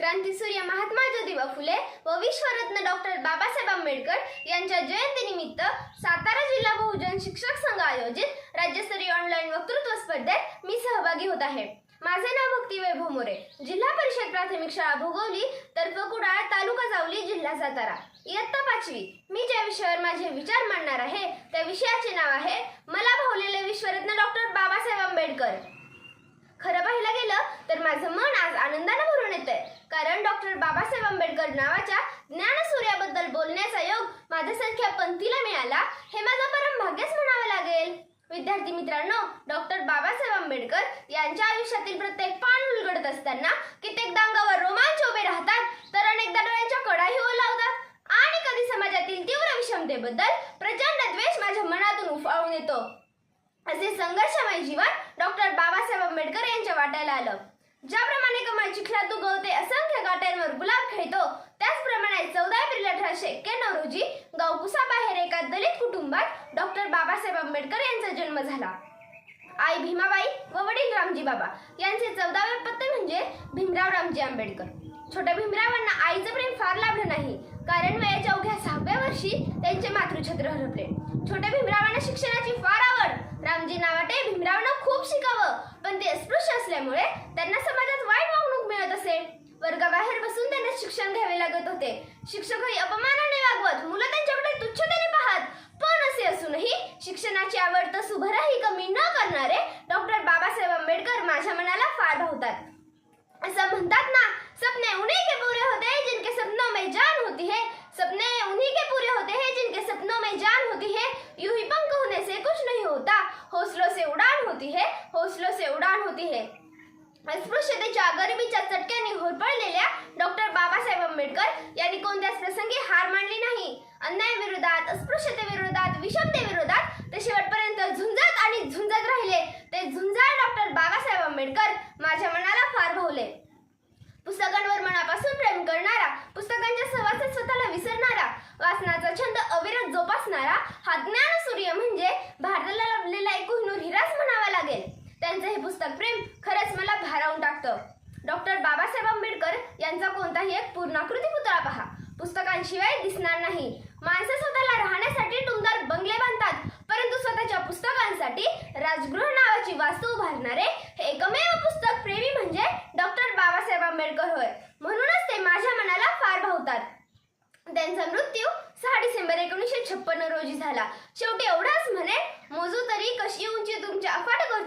क्रांतीसूर्य महात्मा ज्योतिबा फुले व विश्वरत्न डॉक्टर बाबासाहेब आंबेडकर यांच्या जयंतीनिमित्त सातारा जिल्हा बहुजन शिक्षक संघ आयोजित राज्यस्तरीय ऑनलाईन वक्तृत्व स्पर्धेत मी सहभागी होत आहे. माझे नाव भक्ती वैभव मोरे. जिल्हा परिषद प्राथमिक शाळा भोगवली तर्फ कुडाळ तालुका जावली जिल्हा सातारा. इयत्ता पाचवी. मी ज्या विषयावर माझे विचार मांडणार आहे त्या विषयाचे नाव आहे मला भावलेले विश्वरत्न डॉक्टर बाबासाहेब आंबेडकर. खरं पाहायला गेलं तर माझं मन आज आनंदानं भरून येते कारण डॉक्टर बाबासाहेब आंबेडकर नावाच्या ज्ञानसूर्याबद्दल बोलण्याचा योग माझ्यासारख्या पंथीला मिळाला हे माझं परम भाग्यच म्हणावं लागेल. विद्यार्थी मित्रांनो डॉक्टर बाबासाहेब आंबेडकर यांच्या आयुष्यातील प्रत्येक पान उलगडत असताना कित्येकदा अंगावर रोमांच उभे राहतात तर अनेकदा डोळ्यांच्या कडाही ओलावतात आणि कधी समाजातील तीव्र विषमतेबद्दल प्रचंड द्वेष माझ्या मनातून उफाळून येतो. असे संघर्षमय जीवन डॉक्टर बाबासाहेब आंबेडकर यांच्या वाट्याला आलं. ज्याप्रमाणे कमळ चिखलात उगवते असंख्य गाट्यांवर गुलाब खेळतो त्याचप्रमाणे चौदा एप्रिल अठराशे एक्क्याण्णव रोजी गावकुसा बाहेर एका दलित कुटुंबात डॉक्टर बाबासाहेब आंबेडकर यांचा जन्म झाला. आई भीमाबाई व वडील रामजी बाबा यांचे चौदावे पत्ते म्हणजे भीमराव रामजी आंबेडकर. छोट्या भीमरावांना आईचं प्रेम फार लाभलं नाही कारण वयाच्या अवघ्या सहाव्या वर्षी त्यांचे मातृछत्र हरपले. छोट्या भीमरावांना शिक्षणाची फार आवड. रामजी नावाटे भीमरावांना खूप शिकावं पण ते अस्पृश्य असल्यामुळे त्यांना शिक्षण घ्यावे लागत होते. शिक्षकही अपमानाने वागवत मुलं त्यांच्याकडे तुच्छतेने पाहत. पण असे असूनही शिक्षणाची आवड तर सुभराही कमी न करणारे डॉक्टर बाबासाहेब आंबेडकर माझ्या मनाला फार भावतात. असं म्हणतात ना सपने उन्हीं के पूरे होते हैं जिनके सपनों में जान होती है. सपने उन्हीं के पूरे होते हैं जिनके सपनों में जान होती है. यूं ही पंख होने से कुछ नहीं होता हौसलों से उड़ान होती है हौसलों से उड़ान होती है। अस्पृश्यतेच्या गरिबीच्या चटक्याने होरपळलेल्या डॉक्टर बाबासाहेब आंबेडकर यांनी कोणत्याच प्रसंगी हार मानली नाही. अन्यायाविरोधात अस्पृश्यतेविरोधात विषमतेविरोधात ते शेवटपर्यंत झुंजत आणि झुंजत राहिले. ते झुंजार डॉक्टर बाबासाहेब आंबेडकर माझ्या मनाला फार भावले. पुस्तकांवर मनापासून प्रेम करणारा पुस्तकांच्या सहवासात स्वतःला विसरणारा वाचनाचा छंद अविरत जोपासणारा हा ज्ञान म्हणजे भारताला लाभलेला एकूण हिराच म्हणावा लागेल त्यांचं हे पुस्तक प्रेम खरंच मला भारावून टाकतं डॉक्टर बाबासाहेब आंबेडकर यांचा कोणताही एक पूर्णाकृती पुतळा पहा पुस्तकांशिवाय दिसणार नाही. माणसं स्वतःला राहण्यासाठी टुमदार बंगले बांधतात परंतु स्वतःच्या पुस्तकांसाठी राजगृह नावाची वास्तू उभारणारे हे एकमेव पुस्तक प्रेमी म्हणजे डॉक्टर बाबासाहेब आंबेडकर होय. म्हणूनच ते माझ्या मनाला फार भावतात. त्यांचा मृत्यू सहा डिसेंबर एकोणीसशे छप्पन्न रोजी झाला. शेवटी एवढाच म्हणे मोजू तरी कशी उंची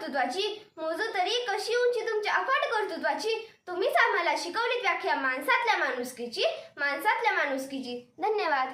कर्तृत्वाची मोजू तरी कशी उंची तुमच्या अफाट कर्तृत्वाची? तुम्हीच आम्हाला शिकवलीत व्याख्या माणसातल्या माणुसकीची. माणसातल्या माणुसकीची. धन्यवाद.